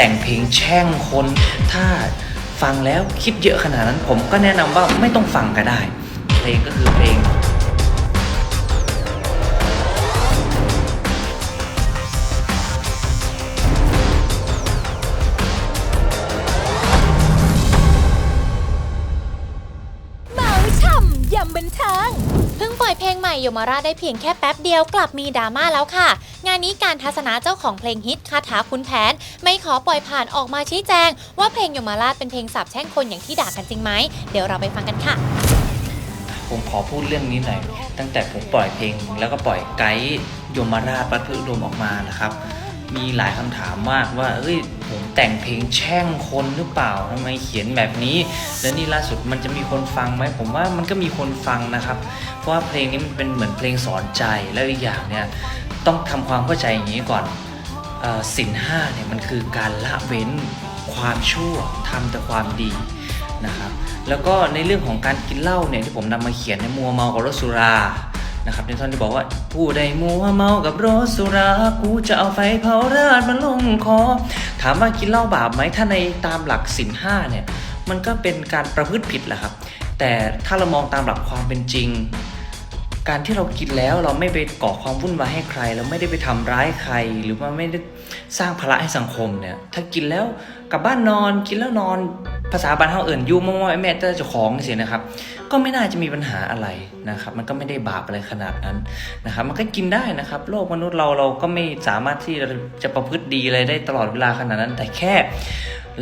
แต่งเพลงแช่งคน ถ้าฟังแล้วคิดเยอะขนาดนั้นผมก็แนะนำว่าไม่ต้องฟังก็ได้ เพลงก็คือเพลงเมาช่ำยำบันเทิง เพิ่งปล่อยเพลงใหม่ยมราชได้เพียงแค่แป๊บเดียวกลับมีดราม่าแล้วค่ะ งานนี้การทัศนะเจ้าของเพลงฮิตคาถาคุณแผน ไม่ขอปล่อยผ่านออกมาชี้แจง ว่าเพลงยมราชเป็นเพลงสาบแช่งคนอย่างที่ด่ากันจริงไหมเดี๋ยวเราไปฟังกันค่ะผมขอพูดเรื่องนี้หน่อย ตั้งแต่ผมปล่อยเพลงแล้วก็ปล่อยไกด์ยมราชปัทพฤดมออกมานะครับ มีหลายคำถามมากว่าเอ้ยผมแต่งเพลงแช่งคนหรือเปล่าทำไมเขียนแบบนี้ แล้วนี่ล่าสุดมันจะมีคนฟังไหมผมว่ามันก็มีคนฟังนะครับ เพราะว่าเพลงนี้มันเป็นเหมือนเพลงสอนใจแล้วอีกอย่างเนี่ยต้องทำความเข้าใจอย่างนี้ก่อนสินห้าเนี่ยมันคือการละเว้นความชั่วทำแต่ความดีนะครับแล้วก็ในเรื่องของการกินเหล้าเนี่ยที่ผมนำมาเขียนในมัวเมากับรถสุรา นะครับในท่อนที่บอกว่า ผู้ใดมัวเมากับรถสุรากูจะเอาไฟเผาราดมันลงคอ ถามว่ากินเหล้าบาปไหมถ้าในตามหลักสินห้าเนี่ยมันก็เป็นการประพฤติผิดแหละครับ แต่ถ้าเรามองตามหลักความเป็นจริง การที่เรากินแล้วเราไม่ไปก่อความวุ่นวายให้ใคร เราไม่ได้ไปทำร้ายใคร หรือว่าไม่ได้สร้างภาระให้สังคมเนี่ยถ้ากินแล้วกลับบ้านนอนกินแล้วนอน ภาษาบ้านเฮาเอิ่นยูมอๆแม่เจ้าเจ้าของสินะครับ ก็ไม่น่าจะมีปัญหาอะไรนะครับ มันก็ไม่ได้บาปอะไรขนาดนั้นนะครับ มันก็กินได้นะครับ โลกมนุษย์เราเราก็ไม่สามารถที่จะประพฤติดีอะไรได้ตลอดเวลาขนาดนั้น แต่แค่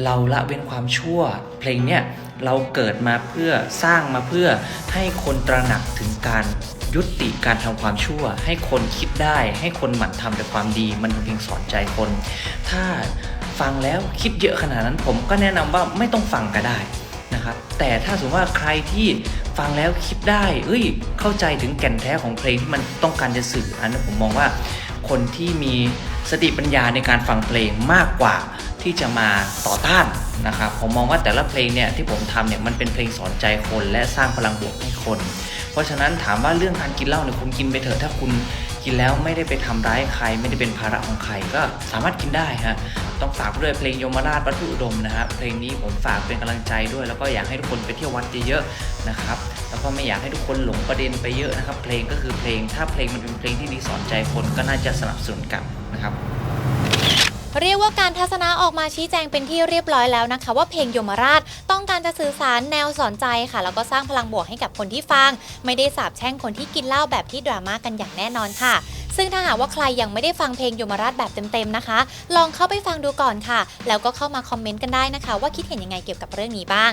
เราละเว้นความชั่ว เพลงเนี่ยเราเกิดมาเพื่อสร้างมาเพื่อให้คนตระหนักถึงการยุติการทำความชั่ว ให้คนคิดได้ ให้คนหมั่นทำแต่ความดี มันเป็นเพลงสอนใจคน ถ้า ฟังแล้วคิดเยอะขนาดนั้นผมก็แนะนำว่าไม่ต้องฟังก็ได้นะครับแต่ถ้าสมมติว่าใครที่ฟังแล้วคิดได้เอ้ยเข้าใจถึงแก่นแท้ของเพลงที่มันต้องการจะสื่ออันนั้นผมมองว่าคนที่มีสติปัญญาในการฟังเพลงมากกว่าที่จะมาต่อต้านนะครับผมมองว่าแต่ละเพลงเนี่ยที่ผมทำเนี่ยมันเป็นเพลงสอนใจคนและสร้างพลังบวกให้คน เพราะฉะนั้นถามว่าเรื่องการกินเหล้าเนี่ยคุณกินไปเถอะถ้าคุณ กินแล้วไม่ได้ไปทำร้ายใคร ไม่ได้เป็นภาระของใครก็สามารถกินได้ฮะต้องฝากด้วยเพลงยมราชวัตถุอุดมนะฮะเพลงนี้ผมฝากเป็นกำลังใจด้วย แล้วก็อยากให้ทุกคนไปเที่ยววัดเยอะๆนะครับแล้วก็ไม่อยากให้ทุกคนหลงประเด็นไปเยอะนะครับ เพลงก็คือเพลงถ้าเพลงมันเป็นเพลงที่ดีสอนใจคนก็น่าจะสนับสนุนกับนะครับ เรียกว่าการทัศนะออกมาชี้แจงเป็นที่เรียบร้อยแล้วนะคะ ว่าเพลงยมราชต้องการจะสื่อสารแนวสอนใจค่ะ แล้วก็สร้างพลังบวกให้กับคนที่ฟัง ไม่ได้สาบแช่งคนที่กินเหล้าแบบที่ดราม่ากันอย่างแน่นอนค่ะ ซึ่งถ้าหากว่าใครยังไม่ได้ฟังเพลงยมราชแบบเต็มๆนะคะ ลองเข้าไปฟังดูก่อนค่ะ แล้วก็เข้ามาคอมเมนต์กันได้นะคะ ว่าคิดเห็นยังไงเกี่ยวกับเรื่องนี้บ้าง